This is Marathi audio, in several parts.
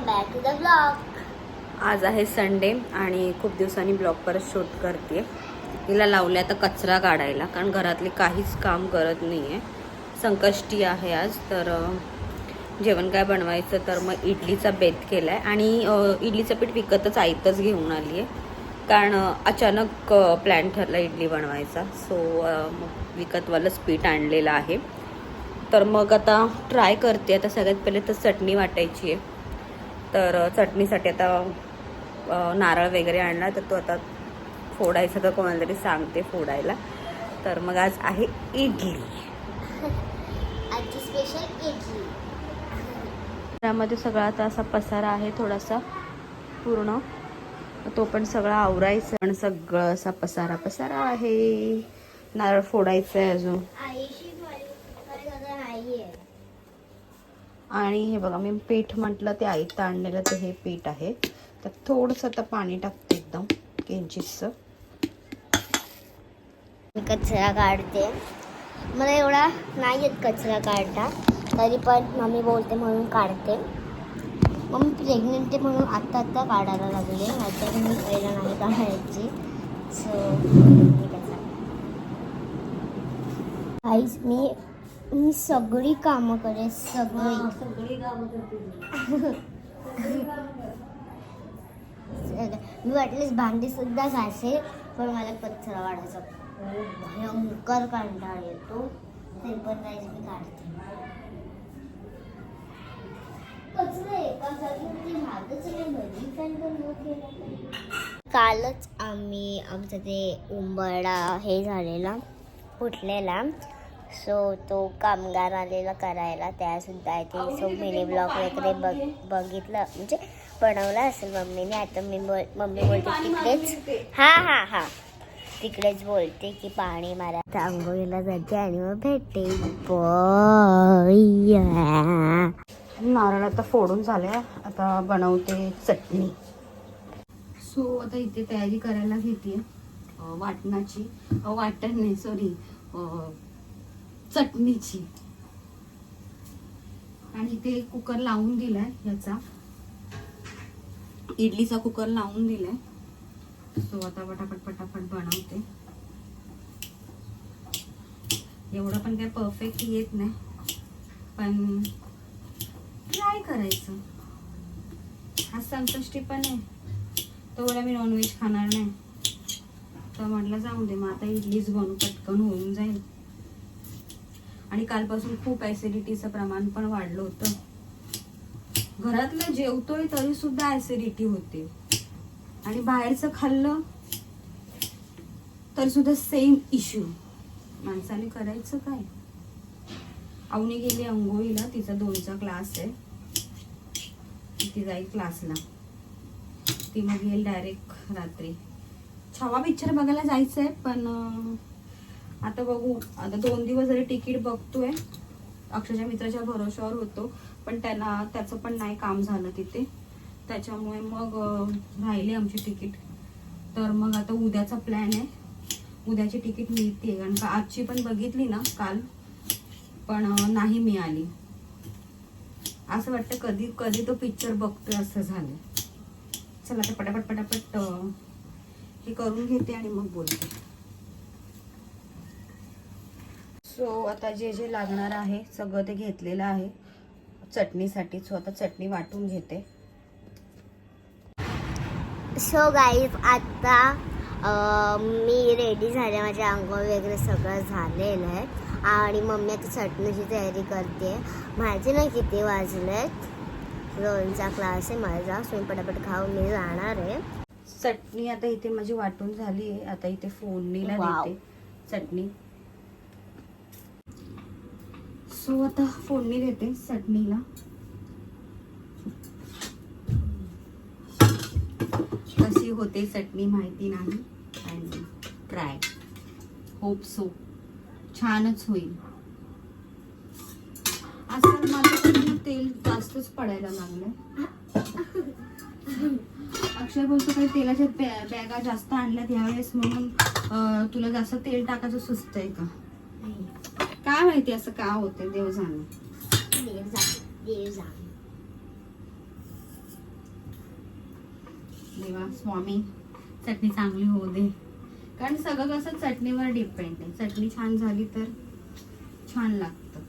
Welcome back to the blog आज आहे संडे आणि खूप दिवसांनी ब्लॉग परत शूट करते तिला लावले आता कचरा काढायला कारण घरातले काहीच काम करत नाही आहे संकष्टी आहे आज तर जेवण काय बनवायचं तर मग इडलीचा बेत केला आहे आणि इडलीचं पीठ विकतच आईतच घेऊन आली आहे कारण अचानक प्लॅन ठरला इडली बनवायचा. सो मग विकतवालंच पीठ आणलेलं आहे. तर मग आता ट्राय करते. आता सगळ्यात पहिले तर चटणी वाटायची आहे तर चटणीसाठी आता नारळ वगैरे आणला तर तो आता फोडायचा तर कोणाला तरी सांगते फोडायला. तर मग आज आहे इडली. आजची स्पेशल इडली. त्यामध्ये सगळा आता असा पसारा आहे थोडासा पूर्ण. तो पण सगळा आवरायचा पण सगळं असा पसारा पसारा आहे. नारळ फोडायचं आहे अजून आणि हे बघा मी पीठ म्हटलं ते आईतं आणलेलं ते हे पीठ आहे. तर थोडंसं आता पाणी टाकते एकदम किंचितचं मी कचरा काढते. मला एवढा नाही येत कचरा काढता तरी पण मम्मी बोलते म्हणून काढते. मग मी प्रेग्नेंट आहे म्हणून आत्ता आत्ता काढायला लागले आता मी पहिला नाही काढायची. सो आईस आईच मी मी सगळी कामं करेन सगळी. मी वाटलेच भांडी सुद्धा घासेल पण मला कचरा वाढायचा भयंकर कंटाळा येतो. ते पण नाही मी काढते. कचरा एका जागी नाही. कालच आम्ही आमचं ते उंबरडा हे झालेला फुटलेला. सो तो कामगार आलेला करायला त्यासुद्धा आहे ते सो मिनी ब्लॉग वगैरे बघ बघितलं. म्हणजे बनवला असेल मम्मीने. आता मी बोल मम्मी बोलते तिकडेच. हा हा हा. तिकडेच बोलते की पाणी मारा. तर आंघोळीला जाते आणि मग भेटते. बाय नारळ आता फोडून झाले. आता बनवते चटणी. सो आता इथे तयारी करायला घेते वाटणाची. अ, वाटण नाही सॉरी चटणीची. आणि इथे कुकर लावून दिलाय ह्याचा. इडलीचा कुकर लावून दिलाय. सो आता पटापट पटापट बनवते. एवढं पण काय परफेक्ट येत नाही. पण ट्राय करायचं. आज संकष्टी पण आहे. तेवढा मी नॉनव्हेज खाणार नाही. तर म्हटलं जाऊ दे मग आता इडलीच बनवू पटकन होऊन जाईल. आणि कालपासून खूप ऍसिडिटीचं प्रमाण पण वाढलं होतं. घरातलं जेवतोय तरी सुद्धा ऍसिडिटी होते. आणि बाहेरचं खाल्लं तर सुद्धा सेम इश्यू माणसाने करायचं काय? अवनी गेली अंघोळीला तिचा दोनचा क्लास आहे. ती जाईल क्लासला ती मग येईल डायरेक्ट रात्री. छावा पिक्चर बघायला जायचं आहे पण आता बघू. आता दोन दिवस जरी तिकीट बघतोय अक्षरशः मित्राच्या भरोश्यावर होतो पण त्यांना त्याचं पण नाही काम झालं तिथे. त्याच्यामुळे मग राहिले राहिली आमची तिकीट. तर मग आता उद्याचा प्लॅन आहे. उद्याची तिकीट मिळते कारण का आजची पण बघितली ना काल पण नाही मिळाली. असं वाटतं कधी कधी तो पिक्चर बघतोय असं झालं चला आता पटापट पटापट हे करून घेते आणि मग बोलते. सो आता जे जे लागणार आहे सगळं ते घेतलेलं आहे. चटणीसाठी सो आता चटणी वाटून घेते. सो गाईज आता मी रेडी झाले माझे आंघोळ वगैरे सगळं झालेलं आहे. आणि मम्मी आता चटणीची तयारी करते. माझे ना किती वाजलेत? दोनचा क्लास आहे माझा सो पटापट खाऊन मी जाणार आहे. चटणी आता इथे माझी वाटून झाली आहे. आता इथे फोडणीला. देते. चटणी. सो आता फोडणी देते चटणीला. कशी होते चटणी माहिती नाही आणि ट्राय होप सो छानच होईल. आजकाल माझं तेल जास्तच पडायला लागलंय. अक्षय बोलतो काही तेलाच्या बॅगा जास्त आणल्यात यावेळेस म्हणून तुला जास्त तेल टाकायचं सुचतंय का? काय माहिती असं का होते देव जाण देव देवा स्वामी चटणी चांगली होऊ दे. कारण सगळं कसं चटणीवर डिपेंड आहे. चटणी छान झाली तर छान लागतं.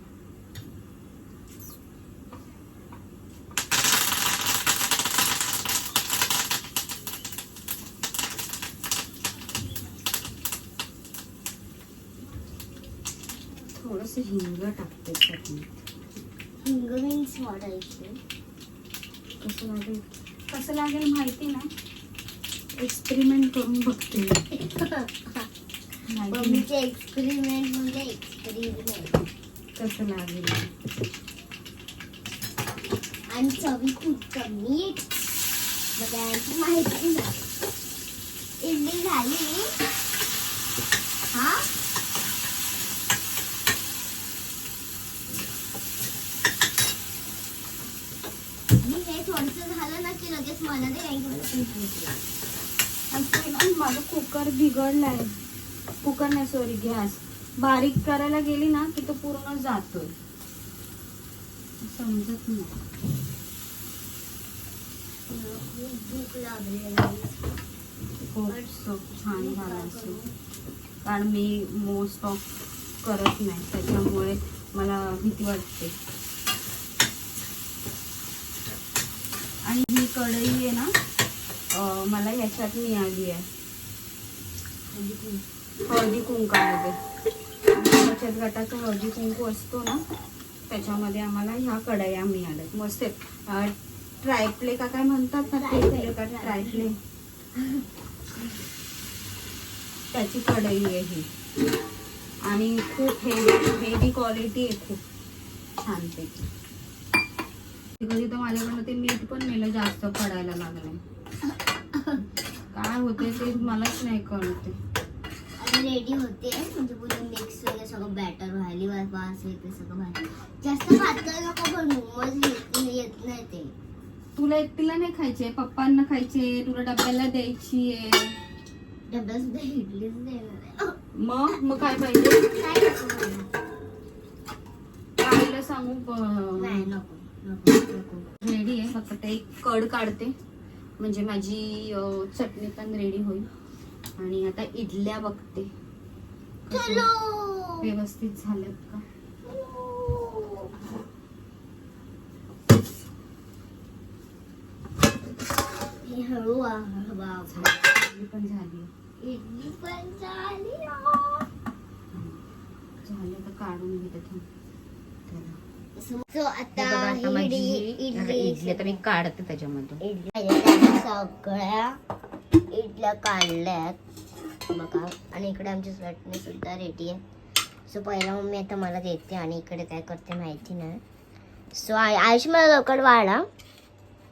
थोडस हिंग टाकते चटणीत हिंग मीन्स वाढायचे. कसं लागेल? कसं लागेल माहिती ना? एक्सपेरिमेंट करून बघते माहिती नाही मम्मीचे एक्सपेरिमेंट म्हणजे एक्सपेरिमेंट कसं लागेल? आणि चवी खूप मीठ बघायची माहिती नाही. इडली झाली. हा मी हे थोडस झालं ना की लगेच मला ते काही मला पीठ भेटलं. आणि ते माझं कुकर बिघडलाय. कुकर नाही सॉरी गॅस. बारीक करायला गेली ना की तो पूर्ण जातोय. समजत नाही. खूप भूक लागली छान झाला असेल. कारण मी मोस्ट ऑफ करत नाही त्याच्यामुळे मला भीती वाटते. आणि ही कढई आहे ना मला ह्याच्यात मिळाली आहे. हळदी कुंकामध्ये. बचत गटाचा हळदी कुंकू असतो ना त्याच्यामध्ये आम्हाला ह्या कढया मिळाल्यात. मस्त. ट्रायप्ले का काय म्हणतात ना ते का ट्रायप्ले त्याची कढई आहे ही. आणि खूप हेवी हेवी क्वालिटी आहे खूप. छानपैकी कधी तर माझ्याकडनं ते मीठ पण मेलं जास्त पडायला लागलं काय होते ते मलाच नाही कळते. रेडी होते म्हणजे पूर्ण मिक्स वगैरे सगळं बॅटर व्हायली वास येते सगळं बाहेर. जास्त पातळ नको बनवू मग येत नाही ते. तुला एकटीला नाही खायचे पप्पांना खायचे तुला डब्याला द्यायची आहे डब्यात सुद्धा इडलीच देणार. मग? मग काय पाहिजे? काय सांगू नाही नको. रेडी आहे. फक्त ते एक कड काढते. म्हणजे माझी चटणी पण रेडी होईल. आणि आता इडल्या बघते. व्यवस्थित झाल्यात का? हळू पण झाली. इडली पण झाली. आता काढून घेते. त्याला. सो हे आता बघा, आता माझी इडली ही इडली इडली आता मी काढते त्याच्यामधून. इडली त्याच्या सगळ्या इडल्या काढल्यात बघा आणि इकडे आमची चटणी सुद्धा रेडी आहे. सो पहिला मम्मी आता मला देते आणि इकडे काय करते माहिती नाही. सो आयुष मला लवकर वाढा.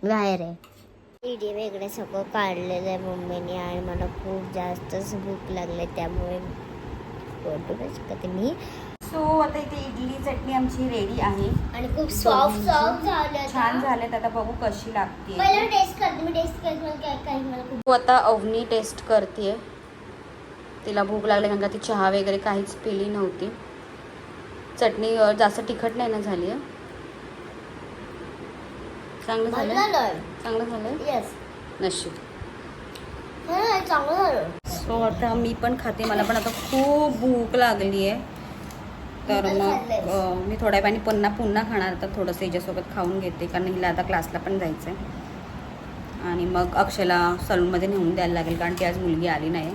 बाहेर आहे. इडी वेगळे सगळं काढलेलं आहे मम्मीने आणि मला खूप जास्तच भूक लागली त्यामुळे फोटोच करते मी सो आता इथे इडली चटणी आमची रेडी आहे. आणि खूप सॉफ्ट सॉफ्ट झालं छान झालेत. आता बघू कशी लागते. पहिला टेस्ट करते मी टेस्ट करते मला काय काही मला खूप तू आता अवनी टेस्ट करते. तिला भूक लागली कारण का ती चहा वगैरे काहीच पिली नव्हती. चटणी जास्त तिखट नाही ना झाली आहे चांगलं झालं? झालं चांगलं झालं? येस नशीब. चांगलं झालं. सो आता मी पण खाते. मला पण आता खूप भूक लागली आहे तर मग मी थोड्या वेळाने पुन्हा पुन्हा खाणार. तर थोडंसं हिच्यासोबत खाऊन घेते कारण हिला आता क्लासला पण जायचं आहे आणि मग अक्षयला सलूनमध्ये नेऊन द्यायला लागेल कारण ती आज मुलगी आली नाही.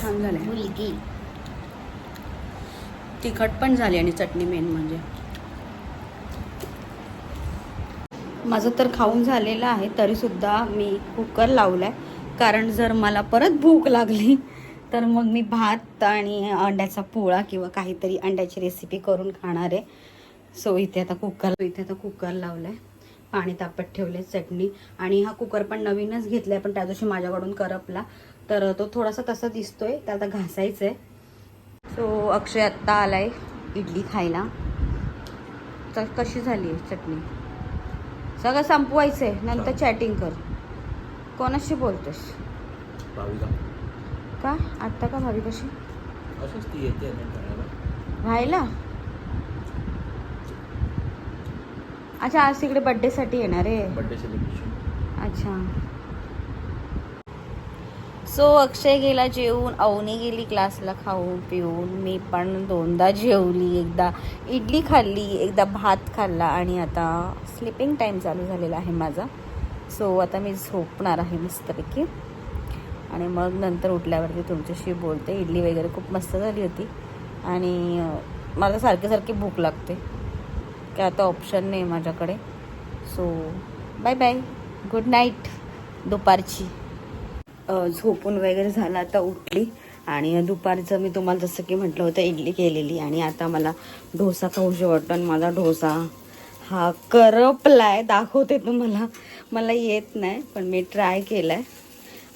छान झालं मुलगी. तिखट पण झाली आणि चटणी मेन म्हणजे. माझं तर खाऊन झालेलं आहे तरीसुद्धा मी कुकर लावला आहे कारण जर मला परत भूक लागली तर मग मी भात आणि अंड्याचा पोळा किंवा काहीतरी अंड्याची रेसिपी करून खाणार आहे. सो इथे आता कुकर इथे आता कुकर लावलं आहे पाणी तापत ठेवले चटणी. आणि हा कुकर पण नवीनच घेतला आहे पण त्या दिवशी माझ्याकडून करपला. तर तो थोडासा तसा दिसतोय तर आता घासायचं आहे सो अक्षय आत्ता आलाय इडली खायला. तर कशी झाली आहे चटणी? सगळं संपवायचं आहे नंतर चॅटिंग कर. कोणाशी बोलतोस? भाविका का? आत्ता का भावी कशी असंच ती येते ना करायला राहायला अच्छा आज तिकडे बड्डेसाठी येणार आहे. बर्थडे सेलिब्रेशन अच्छा. सो अक्षय गेला जेवून अवनी गेली क्लासला खाऊन पिऊन मी पण दोनदा जेवली एकदा इडली खाल्ली एकदा भात खाल्ला आणि आता स्लिपिंग टाईम चालू झालेला आहे माझा. सो आता मी झोपणार आहे मस्तपैकी. आणि मग नंतर उठल्यावरती तुमच्याशी बोलते. इडली वगैरे खूप मस्त झाली होती. आणि मला सारखी सारखी भूक लागते. की आता ऑप्शन नाही माझ्याकडे. So bye bye good night दुपारची. झोपून वगैरे झालं आता उठली. आणि दुपारचं मी तुम्हाला जसं की म्हटलं होतं इडली केलेली. आणि आता मला डोसा खाऊशी वाटतो आणि माझा डोसा हा करपलाय दाखवते तुम्हाला. मला येत नाही पण मी ट्राय केलाय.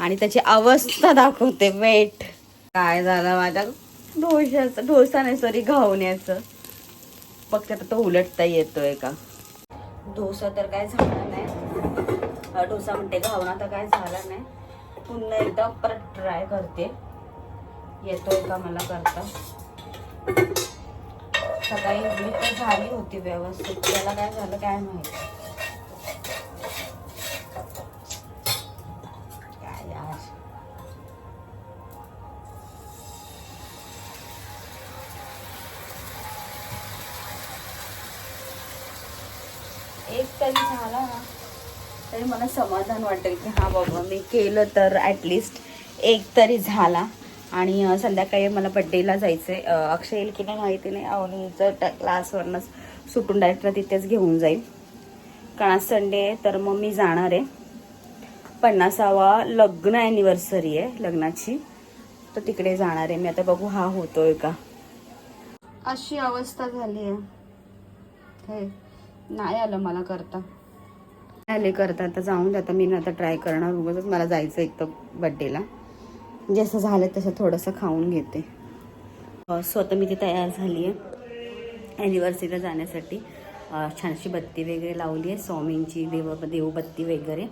आणि त्याची अवस्था दाखवते वेट काय झालं माझ्या ढोशाचं डोसा नाही सॉरी घावण्याचं. फक्त आता तो उलटता येतोय का? डोसा तर काय झाला नाही. डोसा म्हणते घावणा तर काय झाला नाही. पुन्हा एकदा परत ट्राय करते. येतोय का मला करता? सकाळी इडली तर झाली होती व्यवस्थित. त्याला काय झालं काय माहिती? काय एक तरी झाला ना. तरी मला समाधान वाटेल की हा बाबा मी केलं तर ॲटलिस्ट एक तरी झाला. आणि संध्याकाळी मला बड्डेला जायचं आहे अक्षय येईल की नाही माहिती नाही. अवनीचं त्या क्लासवरनंच सुटून डायरेक्ट तिथेच घेऊन जाईल कारण आज संडे आहे तर मग मी जाणार आहे. पन्नासावा लग्न ॲनिव्हर्सरी आहे लग्नाची. तर तिकडे जाणार आहे. मी आता बघू हा होतोय का? अशी अवस्था झाली आहे. हे नाही आलं मला करता. आले करता आता जाऊन जाता मी ना आता ट्राय करणार. उगाच मला जायचं एक तर बड्डेला जसं झालं तसं थोडंसं खाऊन घेते. स्वतः मी ती तयार झाली आहे. ॲनिव्हर्सरीला जाण्यासाठी छानशी बत्ती वगैरे लावली आहे. स्वामींची देव देवबत्ती वगैरे.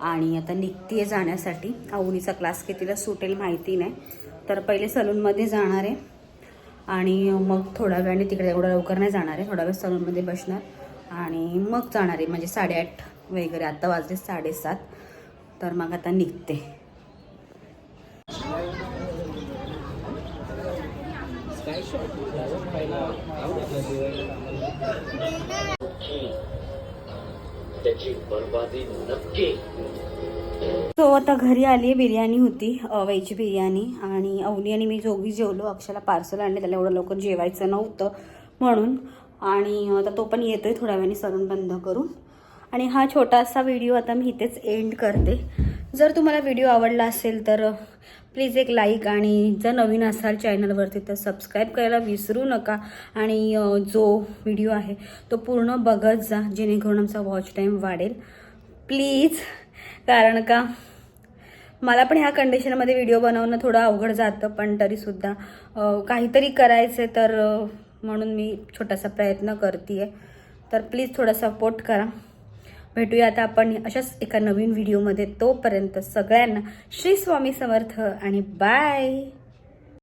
आणि आता निघते जाण्यासाठी. आवणीचा क्लास कितीला सुटेल माहिती नाही. तर पहिले सलूनमध्ये जाणार आहे. आणि मग थोड्या वेळाने तिकडे एवढं लवकर नाही जाणार आहे. थोडा वेळ सलूनमध्ये बसणार. आणि मग जाणार आहे. म्हणजे साडेआठ वगैरे. आत्ता वाजले साडेसात. तर मग आता निघते. त्याची बर्बादी नक्की. तो आता घरी आली बिर्याणी होती वेज बिर्याणी आणि अवनी आणि मी जोगी जेवलो. अक्षला पार्सल आणले त्याला एवढं लवकर जेवायचं नव्हतं म्हणून. आणि आता तो पण येतोय थोड्या वेळाने सलून बंद करून. आणि हा छोटासा व्हिडिओ आता मी इथेच एंड करते. जर तुम्हाला व्हिडिओ आवडला असेल तर प्लीज एक लाईक आणि जर नवीन असाल चॅनलवरती तर सबस्क्राईब करायला विसरू नका. आणि जो व्हिडिओ आहे तो पूर्ण बघत जा जेणेकरून आमचा वॉच टाईम वाढेल. प्लीज कारण का मला पण ह्या कंडिशनमध्ये व्हिडिओ बनवणं थोडं अवघड जातं पण तरीसुद्धा काहीतरी करायचं तर म्हणून मी छोटासा प्रयत्न करते आहे तर प्लीज थोडा सपोर्ट करा. भेटूया आता आपण अशाच एका नवीन व्हिडिओमध्ये. तोपर्यंत सगळ्यांना श्री स्वामी समर्थ आणि बाय!